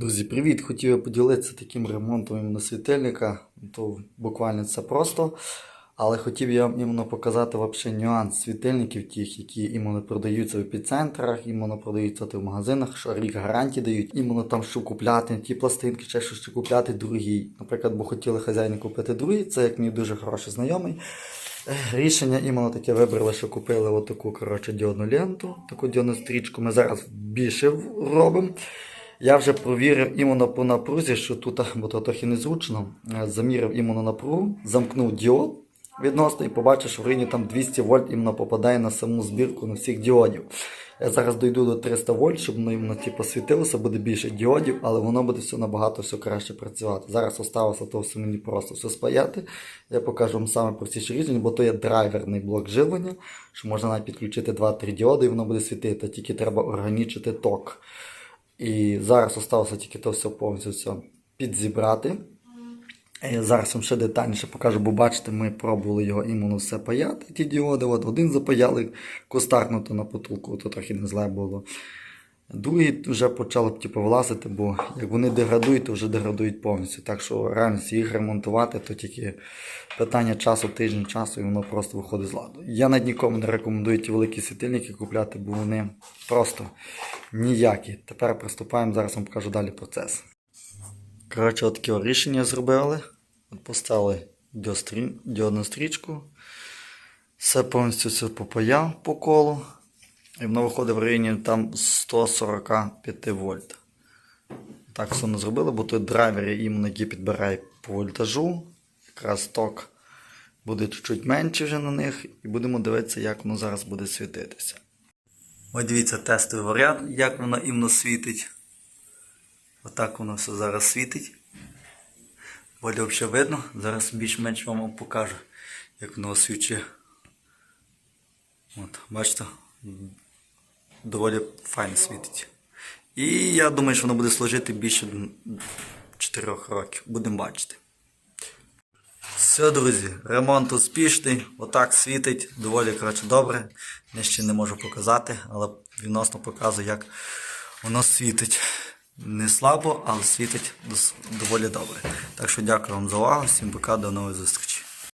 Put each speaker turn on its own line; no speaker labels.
Друзі, привіт! Хотів я поділитися таким ремонтом іменно світильника. То буквально це просто. Але хотів я іменно показати вообще нюанс світильників, тих, які іменно продаються в епіцентрах, іменно продаються в магазинах, що рік гарантії дають, іменно там що купляти, ті пластинки, ще що ще купляти другий. Наприклад, бо хотіли хазяїни купити другий, це як мій дуже хороший знайомий. Рішення іменно таке вибрали, що купили отаку коротше, діодну ленту, таку діодну стрічку. Ми зараз більше робимо. Я вже провірив іменно по напрузі, що тут, бо то трохи незручно, е, заміряв іменно напругу, замкнув діод відносно і побачив, що в районі там 200 вольт іменно попадає на саму збірку на всіх діодів. Я зараз дойду до 300 вольт, щоб воно іменно типу, світилося, буде більше діодів, але воно буде все набагато все краще працювати. Зараз осталося то все мені просто все спаяти. Я покажу вам саме простіше рішення, бо то є драйверний блок живлення, що можна навіть підключити 2-3 діоди і воно буде світити, тільки треба органічити ток. І зараз залишилося тільки то все повністю все підзібрати. І Зараз вам ще детальніше покажу, бо бачите, ми пробували його іменно все паяти, ті діоди. От один запаяли, костарнуто на потулку, то трохи не зле було. Другий вже почали типу, влазити, бо як вони деградують, то вже деградують повністю. Так що реально їх ремонтувати, то тільки питання часу, тиждень часу, і воно просто виходить з ладу. Я навіть нікому не рекомендую ті великі світильники купляти, бо вони просто ніякі. Тепер приступаємо, зараз вам покажу далі процес. Коротше, от таке рішення зробили. От поставили діодну стрічку. Все повністю все попаяв по колу. І воно виходить в районі там 145 вольт. Так все не зробили, бо тут драйвери іменно які підбирає по вольтажу. Якраз ток буде чуть-чуть менше вже на них. І будемо дивитися, як воно зараз буде світитися. Ось дивіться тестовий варіант, як воно іменно світить. Отак воно все зараз світить. Буде взагалі видно. Зараз більш-менш вам покажу, як воно освічує. От, бачите, доволі файно світить. І я думаю, що воно буде служити більше 4 років. Будемо бачити. Все, друзі, ремонт успішний. Отак світить, доволі коротше, добре. Я ще не можу показати, але відносно показую, як воно світить. Не слабо, але світить доволі добре. Так що дякую вам за увагу. Всім пока, до нових зустрічей.